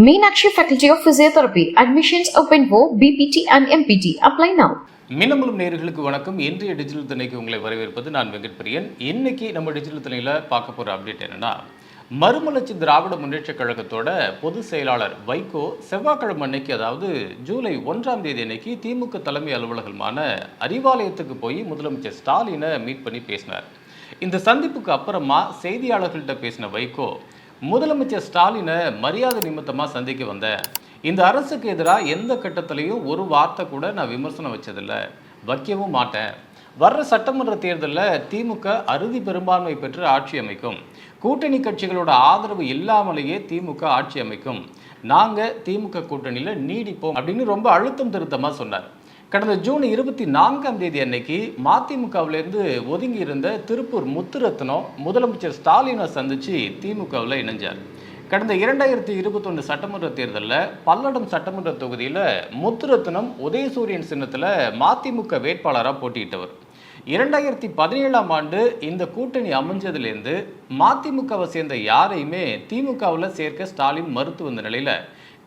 Meenakshi faculty of physiotherapy admissions open for BPT and MPT apply now மினமலும் நேர்களுக்கு வணக்கம். இன்றைய digital திணைக்கு உங்களை வரவேற்பது நான் வெங்கட் பிரியன் இன்னைக்கு நம்ம டிஜிட்டல் திணையில் பார்க்க போகிற அப்டேட் என்னன்னா மறுமலர்ச்சி திராவிட முன்னேற்றக் கழகத்தோட பொதுச் செயலாளர் வைகோ செவ்வாய்க்கிழமை அன்னைக்கு அதாவது ஜூலை ஒன்றாம் தேதி அன்னைக்கு திமுக தலைமை அலுவலகமான அறிவாலயத்துக்கு போய் முதலமைச்சர் ஸ்டாலினை மீட் பண்ணி பேசினார். இந்த சந்திப்புக்கு அப்புறமா செய்தியாளர்கள்ட்ட பேசின வைகோ முதலமைச்சர் ஸ்டாலினை மரியாதை நிமித்தமாக சந்திக்க வந்தேன் இந்த அரசுக்கு எதிராக எந்த கட்டத்திலையும் ஒரு வார்த்தை கூட நான் விமர்சனம் வச்சதில்லை. வைக்கவும் மாட்டேன். வர்ற சட்டமன்ற தேர்தலில் திமுக அறுதி பெரும்பான்மை பெற்று ஆட்சி அமைக்கும். கூட்டணி கட்சிகளோட ஆதரவு இல்லாமலேயே திமுக ஆட்சி அமைக்கும். நாங்கள் திமுக கூட்டணியில் நீடிப்போம் அப்படின்னு ரொம்ப அழுத்தம் திருத்தமாக சொன்னார். கடந்த ஜூன் இருபத்தி நான்காம் தேதி அன்னைக்கு மதிமுகவிலேருந்து ஒதுங்கி இருந்த திருப்பூர் முத்துரத்னம் முதலமைச்சர் ஸ்டாலினை சந்திச்சு திமுகவில் இணைஞ்சார். கடந்த இரண்டாயிரத்தி இருபத்தொன்று சட்டமன்ற தேர்தலில் பல்லடம் சட்டமன்ற தொகுதியில் முத்துரத்னம் உதயசூரியன் சின்னத்தில் மதிமுக வேட்பாளராக போட்டியிட்டவர். இரண்டாயிரத்தி பதினேழாம் ஆண்டு இந்த கூட்டணி அமைஞ்சதுலேருந்து மதிமுகவை சேர்ந்த யாரையுமே திமுகவில் சேர்க்க ஸ்டாலின் மறுத்து வந்த நிலையில்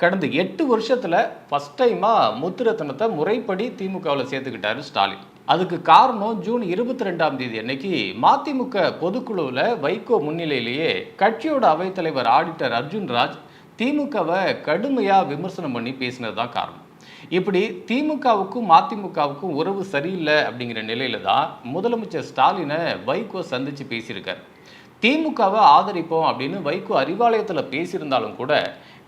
கடந்த எட்டு வருஷத்துல ஃபர்ஸ்ட் டைமா முத்துரத்னத்தை முறைப்படி திமுகவில் சேர்த்துக்கிட்டாரு ஸ்டாலின். அதுக்கு காரணம் ஜூன் இருபத்தி ரெண்டாம் தேதி அன்னைக்கு மதிமுக பொதுக்குழுவில் வைகோ முன்னிலையிலேயே கட்சியோட அவைத்தலைவர் ஆடிட்டர் அர்ஜுன் ராஜ் திமுகவை கடுமையாக விமர்சனம் பண்ணி பேசினது தான் காரணம். இப்படி திமுகவுக்கும் மதிமுகவுக்கும் உறவு சரியில்லை அப்படிங்கிற நிலையில தான் முதலமைச்சர் ஸ்டாலினை வைகோ சந்திச்சு பேசியிருக்கார். திமுகவை ஆதரிப்போம் அப்படின்னு வைகோ அறிவாலயத்தில் பேசியிருந்தாலும் கூட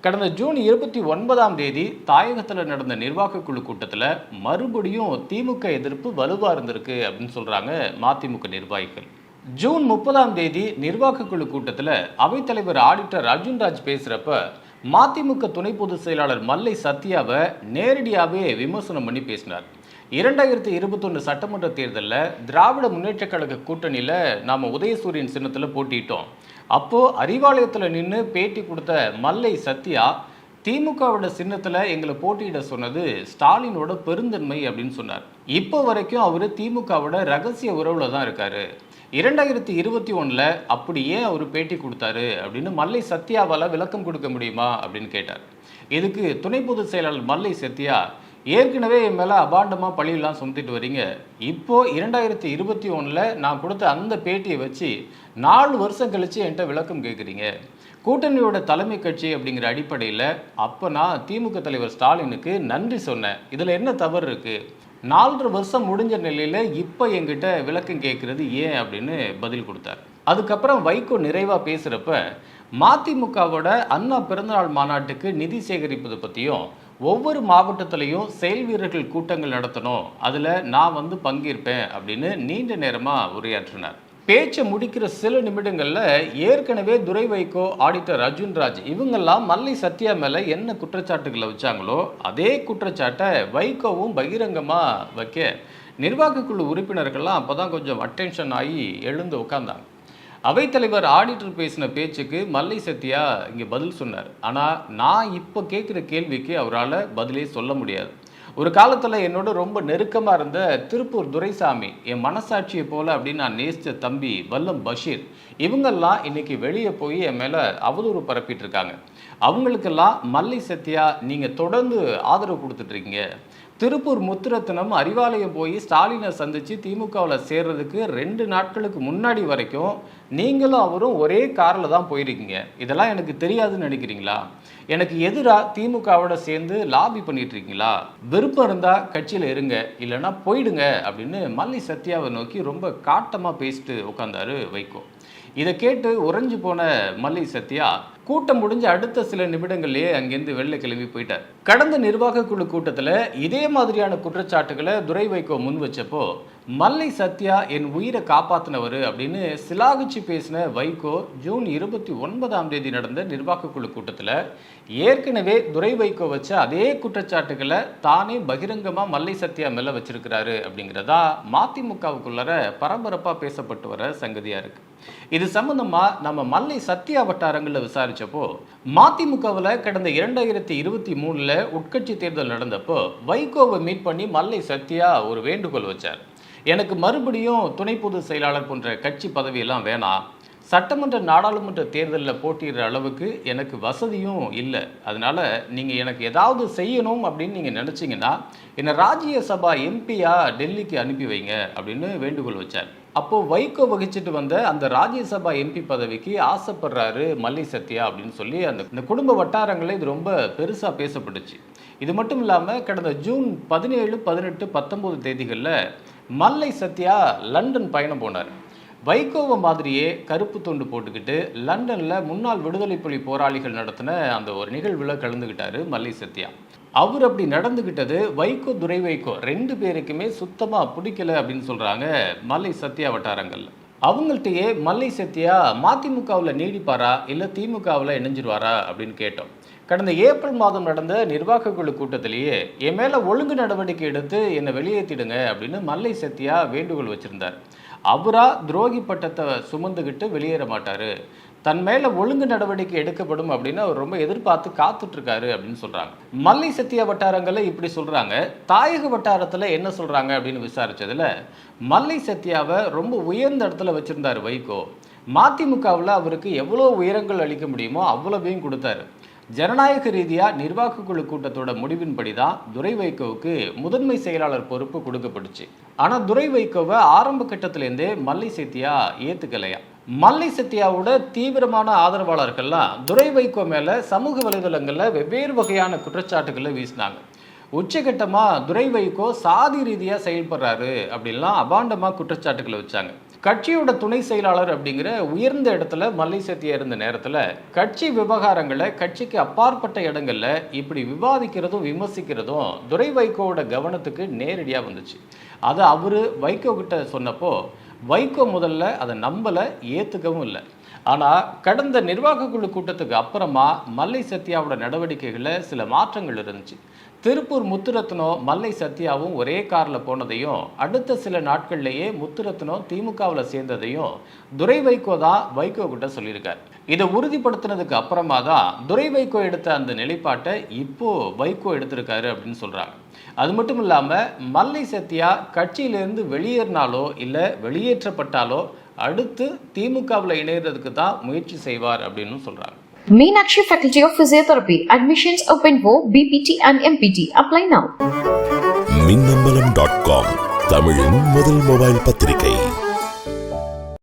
கடந்த ஜூன் இருபத்தி ஒன்பதாம் தேதி தாயகத்தில் நடந்த நிர்வாக குழு கூட்டத்தில் மறுபடியும் திமுக எதிர்ப்பு வலுவாக இருந்திருக்கு அப்படின்னு சொல்கிறாங்க மதிமுக நிர்வாகிகள். ஜூன் முப்பதாம் தேதி நிர்வாக குழு கூட்டத்தில் அவைத்தலைவர் ஆடிட்டர் அர்ஜுன்ராஜ் பேசுகிறப்ப மதிமுக துணை பொதுச் செயலாளர் மல்லை சத்யாவை நேரடியாகவே விமர்சனம் பண்ணி பேசினார். இரண்டாயிரத்தி இருபத்தொன்று சட்டமன்ற தேர்தலில் திராவிட முன்னேற்றக் கழக கூட்டணியில் நாம் உதயசூரியன் சின்னத்தில் போட்டிட்டோம் அப்போது அறிவாலயத்தில் நின்று பேட்டி கொடுத்த மல்லை சத்யா திமுகவோட சின்னத்தில் எங்களை போட்டியிட சொன்னது ஸ்டாலினோட பெருந்தன்மை அப்படின்னு சொன்னார். இப்போ வரைக்கும் அவர் திமுகவோட ரகசிய உறவில் தான் இருக்கார். இரண்டாயிரத்தி இருபத்தி ஒன்றில் அப்படி ஏன் அவர் பேட்டி கொடுத்தாரு அப்படின்னு மல்லை சத்யாவால் விளக்கம் கொடுக்க முடியுமா அப்படின்னு கேட்டார். இதுக்கு துணை பொதுச் செயலாளர் மல்லை சத்யா ஏற்கனவே என் மேலே அபாண்டமாக பழியெல்லாம் சுமத்திட்டு வரீங்க. இப்போது இரண்டாயிரத்தி இருபத்தி ஒன்றில் நான் கொடுத்த அந்த பேட்டியை வச்சு நாலு வருஷம் கழித்து என்கிட்ட விளக்கம் கேட்குறீங்க கூட்டணியோட தலைமை கட்சி அப்படிங்கிற அடிப்படையில் அப்போ நான் திமுக தலைவர் ஸ்டாலினுக்கு நன்றி சொன்னேன். இதில் என்ன தவறு இருக்குது நாலரை வருஷம் முடிஞ்ச நிலையில் இப்போ எங்கிட்ட விளக்கம் கேட்குறது ஏன் அப்படின்னு பதில் கொடுத்தார். அதுக்கப்புறம் வைகோ நிறைவாக பேசுகிறப்ப மதிமுகவோட அண்ணா பிறந்தநாள் மாநாட்டுக்கு நிதி சேகரிப்பது பற்றியும் ஒவ்வொரு மாவட்டத்திலையும் செயல் வீரர்கள் கூட்டங்கள் நடத்தணும். அதில் நான் வந்து பங்கேற்பேன் அப்படின்னு நீண்ட நேரமாக உரையாற்றினார். பேச்சை முடிக்கிற சில நிமிடங்களில் ஏற்கனவே துரை வைகோ ஆடிட்டர் அர்ஜுன் ராஜ் இவங்கெல்லாம் மல்லை சத்யா மேலே என்ன குற்றச்சாட்டுகளை வச்சாங்களோ அதே குற்றச்சாட்டை வைகோவும் பகிரங்கமாக வைக்க நிர்வாகக்குழு உறுப்பினர்கள்லாம் அப்போ தான் கொஞ்சம் அட்டென்ஷன் ஆகி எழுந்து உட்காந்தாங்க அவைத்தலைவர் ஆடிட்டர் பேசின பேச்சுக்கு மல்லை சத்யா இங்கே பதில் சொன்னார். ஆனால் நான் இப்போ கேட்குற கேள்விக்கு அவரால் பதிலே சொல்ல முடியாது. ஒரு காலத்தில் என்னோட ரொம்ப நெருக்கமாக இருந்த திருப்பூர் துரைசாமி என் மனசாட்சியை போல அப்படின்னு நான் நேசித்த தம்பி வல்லம் பஷீர் இவங்கெல்லாம் இன்னைக்கு வெளியே போய் என் மேலே அவதூறு பரப்பிட்டு இருக்காங்க. அவங்களுக்கெல்லாம் மல்லை சத்யா நீங்கள் தொடர்ந்து ஆதரவு கொடுத்துட்ருக்கீங்க திருப்பூர் முத்துரத்னம் அறிவாலயம் போய் ஸ்டாலினை சந்தித்து திமுகவில் சேர்றதுக்கு ரெண்டு நாட்களுக்கு முன்னாடி வரைக்கும் நீங்களும் அவரும் ஒரே காரில் தான் போயிருக்கீங்க. இதெல்லாம் எனக்கு தெரியாதுன்னு நினைக்கிறீங்களா? எனக்கு எதிராக திமுகவோட சேர்ந்து லாபி பண்ணிட்டு இருக்கீங்களா விருப்பம் இருந்தால் கட்சியில் இருங்க இல்லைன்னா போயிடுங்க அப்படின்னு மல்லி சத்யாவை நோக்கி ரொம்ப காட்டமாக பேசிட்டு உட்காந்தாரு வைகோ. இதை கேட்டு உறைஞ்சு போன மல்லி சத்யா கூட்டம் முடிஞ்ச அடுத்த சில நிமிடங்கள்லேயே அங்கேருந்து வெளில கிளம்பி போயிட்டார். கடந்த நிர்வாக குழு கூட்டத்தில் இதே மாதிரியான குற்றச்சாட்டுகளை துரை வைகோ முன் வச்சப்போ மல்லை சத்யா என் உயிரை காப்பாத்தினவர் அப்படின்னு சிலாகிச்சு பேசின வைகோ ஜூன் இருபத்தி ஒன்பதாம் தேதி நடந்த நிர்வாக குழு கூட்டத்தில் ஏற்கனவே துரை வைகோ வச்ச அதே குற்றச்சாட்டுகளை தானே பகிரங்கமாக மல்லை சத்யா மேலே வச்சிருக்கிறாரு அப்படிங்கிறதா மதிமுகவுக்குள்ளார பரபரப்பாக பேசப்பட்டு வர சங்கதியாக இருக்கு. இது சம்பந்தமா நம்ம மல்லை சத்யா வட்டாரங்களில் விசாரிச்சப்போ மதிமுகவில் கடந்த இரண்டாயிரத்தி இருபத்தி மூணில் உட்கட்சி தேர்தல் நடந்தப்போ வைகோவை மீட் பண்ணி மல்லை சத்யா ஒரு வேண்டுகோள் வச்சார். எனக்கு மறுபடியும் துணை பொதுச் செயலாளர் போன்ற கட்சி பதவியெல்லாம் வேணாம். சட்டமன்ற நாடாளுமன்ற தேர்தலில் போட்டியிடுற அளவுக்கு எனக்கு வசதியும் இல்லை. அதனால் நீங்கள் எனக்கு ஏதாவது செய்யணும் அப்படின்னு நீங்கள் நினச்சிங்கன்னா என்னை ராஜ்யசபா எம்பியா டெல்லிக்கு அனுப்பி வைங்க அப்படின்னு வேண்டுகோள் வச்சார். அப்போது வைகோ வகிச்சிட்டு வந்த அந்த ராஜ்யசபா எம்பி பதவிக்கு ஆசைப்படுறாரு மல்லி சத்யா அப்படின்னு சொல்லி அந்த இந்த குடும்ப வட்டாரங்களில் இது ரொம்ப பெருசாக பேசப்பட்டுச்சு. இது மட்டும் இல்லாமல் கடந்த ஜூன் பதினேழு பதினெட்டு பத்தொம்போது தேதிகளில் மல்லை சத்யா லண்டன் பயணம் போனார். வைகோவை மாதிரியே கருப்பு துண்டு போட்டுக்கிட்டு லண்டனில் முன்னாள் விடுதலை புலி போராளிகள் நடத்தின அந்த ஒரு நிகழ்வில் கலந்துக்கிட்டாரு மல்லை சத்யா. அவர் அப்படி நடந்துக்கிட்டது வைகோ துரை வைகோ ரெண்டு பேருக்குமே சுத்தமாக பிடிக்கல அப்படின்னு சொல்கிறாங்க மல்லை சத்யா வட்டாரங்களில். அவங்கள்ட்டயே மல்லை சத்யா மதிமுகவில் நீடிப்பாரா? இல்லை திமுகவில் இணைஞ்சிருவாரா? அப்படின்னு கேட்டோம். கடந்த ஏப்ரல் மாதம் நடந்த நிர்வாக குழு கூட்டத்திலேயே என் மேலே ஒழுங்கு நடவடிக்கை எடுத்து என்னை வெளியேற்றிடுங்க அப்படின்னு மல்லை சத்யா வேண்டுகோள் வச்சிருந்தார். அவரா துரோகி பட்டத்தை சுமந்துக்கிட்டு வெளியேற மாட்டாரு. தன் மேல ஒழுங்கு நடவடிக்கை எடுக்கப்படும் அப்படின்னு அவர் ரொம்ப எதிர்பார்த்து காத்துட்டு இருக்காரு அப்படின்னு சொல்றாங்க. மல்லை சத்தியா வட்டாரங்களை இப்படி சொல்றாங்க. தாயக வட்டாரத்துல என்ன சொல்றாங்க அப்படின்னு விசாரிச்சதுல மல்லை சத்யாவை ரொம்ப உயர்ந்த இடத்துல வச்சிருந்தாரு வைகோ. மதிமுகவில் அவருக்கு எவ்வளோ உயரங்கள் அளிக்க முடியுமோ அவ்வளோவையும் கொடுத்தாரு. ஜனநாயக ரீதியாக நிர்வாக குழு கூட்டத்தோட முடிவின்படி தான் துரை வைகோவுக்கு முதன்மை செயலாளர் பொறுப்பு கொடுக்கப்பட்டுச்சு. ஆனால் துரை வைகோவை ஆரம்ப கட்டத்திலேருந்தே மல்லை சேத்தியா ஏற்றுக்கலையா மல்லை சத்யாவோட தீவிரமான ஆதரவாளர்கள்லாம் துரை வைகோ மேலே சமூக வலைதளங்களில் வெவ்வேறு வகையான குற்றச்சாட்டுகளை வீசினாங்க. உச்சகட்டமாக துரை வைகோ சாதி ரீதியாக செயல்படுறாரு அப்படின்லாம் அபாண்டமாக குற்றச்சாட்டுகளை வச்சாங்க. கட்சியோட துணை செயலாளர் அப்படிங்கிற உயர்ந்த இடத்துல மல்லை சத்தியா இருந்த நேரத்தில் கட்சி விவகாரங்களை கட்சிக்கு அப்பாற்பட்ட இடங்களில் இப்படி விவாதிக்கிறதும் விமர்சிக்கிறதும் துரை வைகோவோட கவனத்துக்கு நேரடியாக வந்துச்சு. அதை அவர் வைகோ கிட்ட சொன்னப்போ வைகோ முதல்ல அதை நம்பலை ஏற்றுக்கவும் இல்லை. ஆனால் கடந்த நிர்வாக குழு கூட்டத்துக்கு அப்புறமா மல்லை சத்யாவோட நடவடிக்கைகளில் சில மாற்றங்கள் இருந்துச்சு. திருப்பூர் முத்துரத்னம் மல்லை சத்யாவும் ஒரே காரில் போனதையும் அடுத்த சில நாட்கள்லேயே முத்துரத்னம் திமுகவில் சேர்ந்ததையும் துரை வைகோ தான் வைகோ கிட்ட சொல்லியிருக்கார். இதை உறுதிப்படுத்தினதுக்கு அப்புறமா தான் துரை வைகோ எடுத்த அந்த நிலைப்பாட்டை இப்போ வைகோ எடுத்திருக்காரு அப்படின்னு சொல்கிறாங்க அது மட்டும் இல்லாமல் மல்லை சத்யா கட்சியிலேருந்து வெளியேறினாலோ இல்லை வெளியேற்றப்பட்டாலோ அடுத்து திமுகவில் இணையறதுக்கு தான் முயற்சி செய்வார் அப்படின்னு சொல்கிறாங்க Meenakshi Faculty of Physiotherapy. Admissions open for BPT and MPT. Apply now. Minnambalam dot com தமிழின் முதல் மொபைல் பத்திரிகை